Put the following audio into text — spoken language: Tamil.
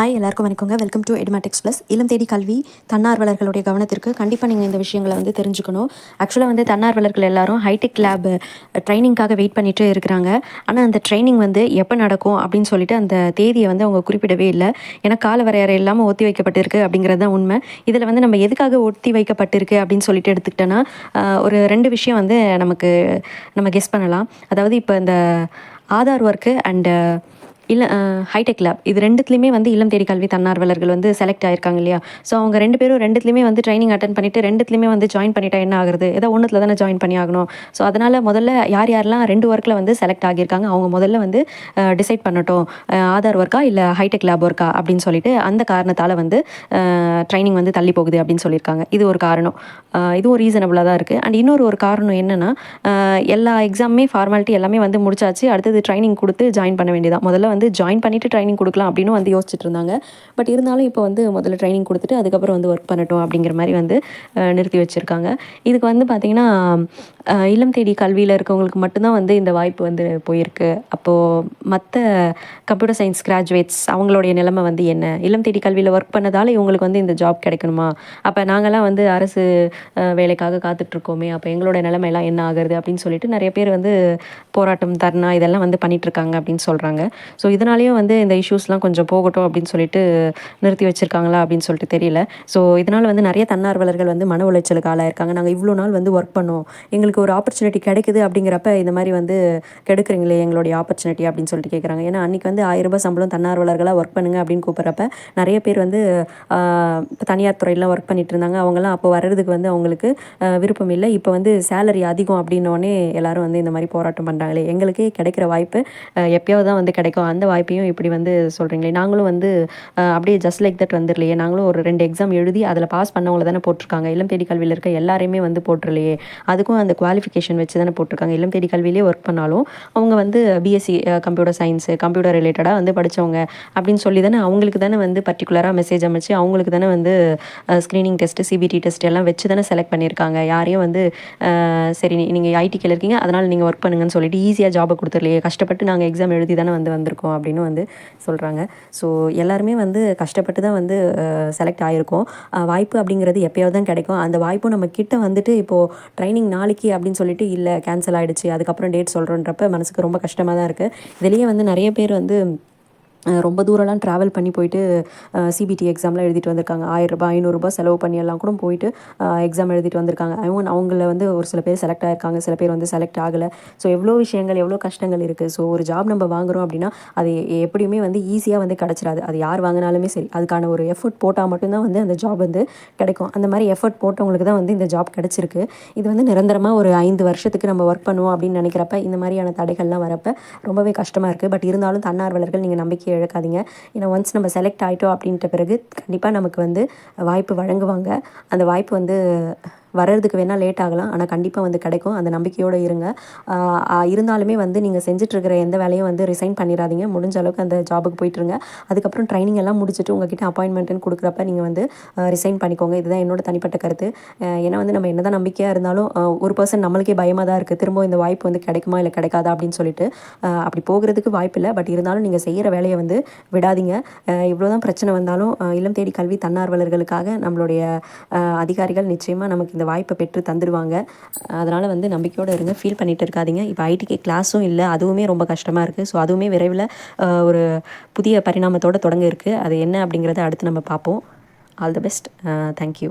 ஹாய் எல்லாருக்கும் வணக்கங்க. வெல்கம் டு எடுமேட்டிக்ஸ் ப்ளஸ் இளம் தேடி கல்வி தன்னார்வலர்களுடைய கவனத்திற்கு கண்டிப்பாக நீங்கள் இந்த விஷயங்களை வந்து தெரிஞ்சுக்கணும். ஆக்சுவலாக வந்து தன்னார்வலர்கள் எல்லாரும் ஹைடெக் லேப் ட்ரைனிங்காக வெயிட் பண்ணிகிட்டே இருக்கிறாங்க. ஆனால் அந்த ட்ரைனிங் வந்து எப்போ நடக்கும் அப்படின்னு சொல்லிட்டு அந்த தேதியை வந்து அவங்க குறிப்பிடவே இல்லை. ஏன்னா கால வரையறை இல்லாமல் ஒத்தி வைக்கப்பட்டிருக்கு அப்படிங்கிறது தான் உண்மை. இதில் வந்து நம்ம எதுக்காக ஒத்தி வைக்கப்பட்டிருக்கு அப்படின்னு சொல்லிட்டு எடுத்துக்கிட்டோன்னா ஒரு ரெண்டு விஷயம் வந்து நமக்கு நம்ம கெஸ் பண்ணலாம். அதாவது இப்போ இந்த ஆதார் ஒர்க்கு அண்டு இல்லை ஹைடெக் லேப் இது ரெண்டுத்துலேயுமே வந்து இல்லம் தேடி கல்வி தன்னார்வலர்கள் வந்து செலக்ட் ஆயிருக்காங்க இல்லையா? ஸோ அவங்க ரெண்டு பேரும் ரெண்டுத்துலேயுமே வந்து ட்ரைனிங் அட்டன் பண்ணிட்டு ரெண்டுத்துலேயுமே வந்து ஜாயின் பண்ணிட்டா என்ன ஆகுறது? ஏதோ ஒன்றுத்தில் தானே ஜாயின் பண்ணி ஆகணும். ஸோ அதனால் முதல்ல யார் யாரெல்லாம் ரெண்டு ஒர்க்கில் வந்து செலக்ட் ஆகியிருக்காங்க அவங்க முதல்ல வந்து டிசைட் பண்ணட்டும். ஆதார் ஒர்க்கா இல்லை ஹைடெக் லேப் ஒர்க்கா அப்படின்னு சொல்லிட்டு அந்த காரணத்தால் வந்து ட்ரைனிங் வந்து தள்ளி போகுது அப்படின்னு சொல்லியிருக்காங்க. இது ஒரு காரணம். இதுவும் ரீசனபுளாக தான் இருக்குது அண்ட் இன்னொரு ஒரு காரணம் என்னென்னா எல்லா எக்ஸாமுமே ஃபார்மாலிட்டி எல்லாமே வந்து முடிச்சாச்சு. அடுத்தது ட்ரைனிங் கொடுத்து ஜாயின் பண்ண வேண்டியதான் முதல்ல வந்து ஜாயின் பண்ணிவிட்டு ட்ரைனிங் கொடுக்கலாம் அப்படின்னு வந்து யோசிச்சுட்டு இருந்தாங்க. பட் இருந்தாலும் இப்போ வந்து முதல்ல ட்ரைனிங் கொடுத்துட்டு அதுக்கப்புறம் வந்து ஒர்க் பண்ணட்டும் அப்படிங்கிற மாதிரி வந்து நிறுத்தி வச்சுருக்காங்க. இதுக்கு வந்து பார்த்திங்கன்னா இல்லம் தேடி கல்வியில் இருக்கவங்களுக்கு மட்டும்தான் வந்து இந்த வாய்ப்பு வந்து போயிருக்கு. அப்போது மற்ற கம்ப்யூட்டர் சயின்ஸ் கிராஜுவேட்ஸ் அவங்களுடைய நிலைமை வந்து என்ன? இல்லம் தேடி கல்வியில் ஒர்க் பண்ணதால் இவங்களுக்கு வந்து இந்த ஜாப் கிடைக்கணுமா? அப்போ நாங்களாம் வந்து அரசு வேலைக்காக காத்துட்ருக்கோமே அப்போ எங்களோட நிலைமையெல்லாம் என்ன ஆகுறது அப்படின்னு சொல்லிட்டு நிறைய பேர் வந்து போராட்டம் தர்ணா இதெல்லாம் வந்து பண்ணிகிட்ருக்காங்க அப்படின்னு சொல்கிறாங்க ஸோ இதனாலேயும் வந்து இந்த இஷ்யூஸ்லாம் கொஞ்சம் போகட்டும் அப்படின்னு சொல்லிட்டு நிறுத்தி வச்சுருக்காங்களா அப்படின்னு சொல்லிட்டு தெரியல. ஸோ இதனால் வந்து நிறைய தன்னார்வலர்கள் வந்து மன உளைச்சலுக்கு ஆளாயிருக்காங்க. நாங்கள் இவ்வளோ நாள் வந்து ஒர்க் பண்ணோம். எங்களுக்கு ஒரு ஆப்பர்ச்சுனிட்டி கிடைக்குது அப்படிங்கிறப்ப இந்த மாதிரி வந்து கெடுக்குறீங்களே எங்களுடைய ஆப்பர்ச்சுனிட்டி அப்படின்னு சொல்லிட்டு கேட்குறாங்க ஏன்னா அன்றைக்கி வந்து ஆயிரம் ரூபாய் சம்பளம் தன்னார்வலர்களாக ஒர்க் பண்ணுங்க அப்படின்னு கூப்பிட்றப்ப நிறைய பேர் வந்து தனியார் துறையிலாம் ஒர்க் பண்ணிட்டு இருந்தாங்க. அவங்கெல்லாம் அப்போ வர்றதுக்கு வந்து அவங்களுக்கு விருப்பம் இல்லை. இப்போ வந்து சேலரி அதிகம் அப்படின்னோடனே எல்லாரும் வந்து இந்த மாதிரி போராட்டம் பண்ணுறாங்களே எங்களுக்கே கிடைக்கிற வாய்ப்பு எப்போயாவது எப்பயாவது தான் வந்து கிடைக்கும். அந்த வாய்ப்பையும் இப்படி வந்து சொல்கிறீங்களே நாங்களும் வந்து அப்படியே ஜஸ்ட் லைக் தட் வந்துடலையே. நாங்களும் ஒரு ரெண்டு எக்ஸாம் எழுதி அதில் பாஸ் பண்ணவங்கள தானே போட்டிருக்காங்க. இளம் தேடி கல்வியில் இருக்க எல்லாரையுமே வந்து போட்டுருலையே அதுக்கும் அந்த குவாலிஃபிகேஷன் வச்சு தானே போட்டிருக்காங்க. இளம் தேடி கல்வியிலே ஒர்க் பண்ணாலும் அவங்க வந்து பிஎஸ்சி கம்ப்யூட்டர் சயின்ஸு கம்ப்யூட்டர் ரிலேட்டடாக வந்து படித்தவங்க அப்படின்னு சொல்லி தானே அவங்களுக்கு தானே வந்து பர்டிகுலராக மெசேஜ் அமைச்சு அவங்களுக்கு தானே வந்து ஸ்க்ரீனிங் டெஸ்ட்டு சிபிடி டெஸ்ட் எல்லாம் வச்சு தானே செலக்ட் பண்ணியிருக்காங்க. யாரையும் வந்து சரி நீங்கள் ஐடிக்கில் இருக்கீங்க. அதனால் நீங்கள் ஒர்க் பண்ணுங்கன்னு சொல்லிட்டு ஈஸியாக ஜாபை கொடுத்துர்லையே கஷ்டப்பட்டு நாங்கள் எக்ஸாம் எழுதி தானே வந்து வந்திருக்கோம். அப்படின்னு வந்து சொல்கிறாங்க ஸோ எல்லாருமே வந்து கஷ்டப்பட்டு தான் வந்து செலக்ட் ஆகிருக்கோம் வாய்ப்பு அப்படிங்கிறது எப்பயாவது தான் கிடைக்கும். அந்த வாய்ப்பும் நம்ம கிட்ட வந்துட்டு இப்போது ட்ரைனிங் நாளைக்கு அப்படின்னு சொல்லிட்டு இல்லை கேன்சல் ஆகிடுச்சு அதுக்கப்புறம் டேட் சொல்கிறோன்றப்ப மனசுக்கு ரொம்ப கஷ்டமாக தான் இருக்குது இதுலேயே வந்து நிறைய பேர் வந்து ரொம்ப தூரம்லாம் ட்ராவல் பண்ணி போயிட்டு சிபிடி எக்ஸாம்லாம் எழுதிட்டு வந்திருக்காங்க. ஆயிரரூபா ஐநூறுரூபா செலவு பண்ணி எல்லாம் கூட போயிட்டு எக்ஸாம் எழுதிட்டு வந்திருக்காங்க. அவங்க அவங்கள வந்து ஒரு சில பேர் செலக்ட் ஆயிருக்காங்க. சில பேர் வந்து செலக்ட் ஆகலை. ஸோ எவ்வளோ விஷயங்கள் எவ்வளோ கஷ்டங்கள் இருக்குது ஸோ ஒரு ஜாப் நம்ம வாங்குறோம் அப்படின்னா அது எப்படியுமே வந்து ஈஸியாக வந்து கிடச்சிடாது அது யார் வாங்கினாலுமே சரி அதுக்கான ஒரு எஃபர்ட் போட்டால் மட்டும்தான் வந்து அந்த ஜாப் வந்து கிடைக்கும். அந்த மாதிரி எஃபர்ட் போட்டவங்களுக்கு தான் வந்து இந்த ஜாப் கிடச்சிருக்கு. இது வந்து நிரந்தரமாக ஒரு ஐந்து வருஷத்துக்கு நம்ம ஒர்க் பண்ணுவோம் அப்படின்னு நினைக்கிறப்ப இந்த மாதிரியான தடைகள்லாம் வரப்ப ரொம்பவே கஷ்டமாக இருக்குது பட் இருந்தாலும் தன்னார்வலர்கள் நீங்கள் நம்பிக்கை இழக்காதீங்க. ஏன்னா ஒன்ஸ் நம்ம செலக்ட் ஆகிட்டோம் அப்படின்ட்ட பிறகு கண்டிப்பாக நமக்கு வந்து வாய்ப்பு வழங்குவாங்க. அந்த வாய்ப்பு வந்து வர்றதுக்கு வேணால் லேட் ஆகலாம். ஆனால் கண்டிப்பாக வந்து கிடைக்கும். அந்த நம்பிக்கையோடு இருங்க. இருந்தாலுமே வந்து நீங்கள் செஞ்சிட்ருக்கிற எந்த வேலையும் வந்து ரிசைன் பண்ணிடாதீங்க முடிஞ்ச அளவுக்கு அந்த ஜாபுக்கு போயிட்டுருங்க அதுக்கப்புறம் ட்ரைனிங் எல்லாம் முடிச்சுட்டு உங்ககிட்ட அப்பாயின்மெண்ட்டுன்னு கொடுக்குறப்ப நீங்கள் வந்து ரிசைன் பண்ணிக்கோங்க. இதுதான் என்னோட தனிப்பட்ட கருத்து. ஏன்னா வந்து நம்ம என்னதான் நம்பிக்கையாக இருந்தாலும் ஒரு பர்சன் நம்மளுக்கே பயமாக தான் இருக்குது திரும்ப இந்த வாய்ப்பு வந்து கிடைக்குமா இல்லை கிடைக்காதா அப்படின்னு சொல்லிட்டு அப்படி போகிறதுக்கு வாய்ப்பு இல்லை. பட் இருந்தாலும் நீங்கள் செய்கிற வேலையை வந்து விடாதீங்க. இவ்வளோ தான் பிரச்சனை வந்தாலும் இல்லம் தேடி கல்வி தன்னார்வலர்களுக்காக நம்மளுடைய அதிகாரிகள் நிச்சயமாக நமக்கு இந்த வாய்ப்பை பெற்று தந்துடுவாங்க அதனால் வந்து நம்பிக்கையோடு இருங்க. ஃபீல் பண்ணிட்டு இருக்காதீங்க. இப்போ ஐடிக்கு கிளாஸும் இல்லை. அதுவுமே ரொம்ப கஷ்டமாக இருக்குது ஸோ அதுவுமே விரைவில் ஒரு புதிய பரிணாமத்தோட தொடங்க இருக்குது அது என்ன அப்படிங்கிறத அடுத்து நம்ம பார்ப்போம். All the best thank you